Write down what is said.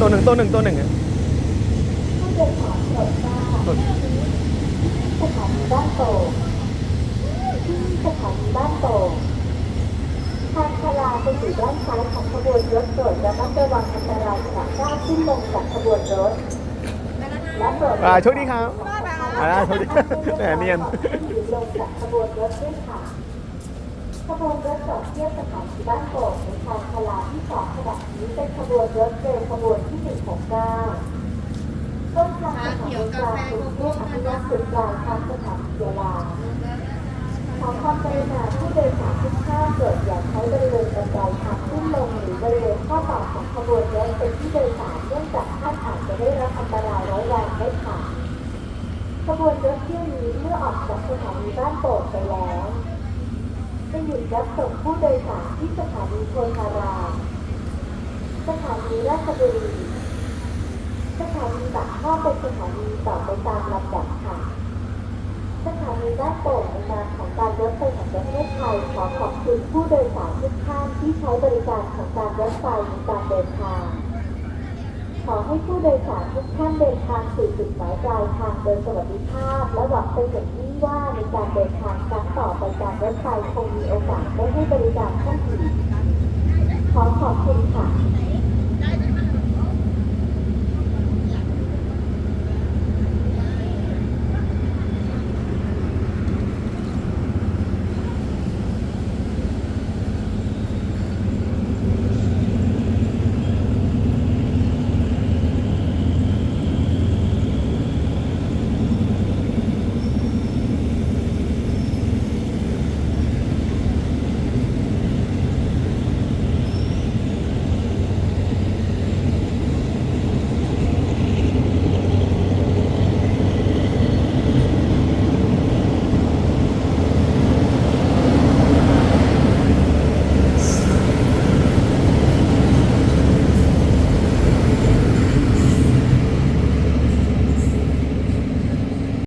ตัวหนึ่งตัวหนึ่งอะผู้โดยสารโปรดทราบสถานีบ้านโป่งที่นี่สถานีบ้านโป่งทางพลาจะอยู่ด้านซ้ายของขบวนรถโปรดระมัดระวังอันตรายจากก้าวขึ้นลงจากขบวนรถและโปรดอ่าโชคดีครับอ่าโชคดีแหมเนียนขึ้นลงจากขบวนรถด้วยค่ะ ขบวนรถจอดเทียบสถานีบ้านโป่งในทางพลาที่สองขณะนี้เป็นขบวนรถเร็วขบวนที่169ต้นทางสถานีกลางกรุงเทพอภิวัตรสุดกลางทางสถานียลาขอความกรุณาผู้โดยสารทุกท่านโปรดอย่าใช้บริเวณบันไดทางขึ้นลงหรือบริเวณข้อต่อของขบวนรถเป็นที่โดยสารเนื่องจากท่านอาจจะได้รับอันตรายร้ายแรงได้ค่ะขบวนรถเที่ยวนี้เมื่อออกจากสถานีบ้านโป่งไปแล้ว จะหยุดรับส่งผู้โดยสารที่สถานีโพธารามสถานีราชบุรี สถานีปากท่อเป็นสถานีต่อไปตามลำดับค่ะ สถานีบ้านโป่งในนามของการรถไฟแห่งประเทศไทยขอขอบคุณผู้โดยสารทุกท่านที่ใช้บริการของการรถไฟในการเดินทาง ขอให้ผู้โดยสารทุกท่านเดินทางสู่จุดหมายปลายทางโดยสวัสดิภาพ และหวังเป็นอย่างยิ่งว่าในการเดินทางครั้งต่อไปการรถไฟคงมีโอกาสได้ให้บริการท่านอีกขอขอบคุณค่ะ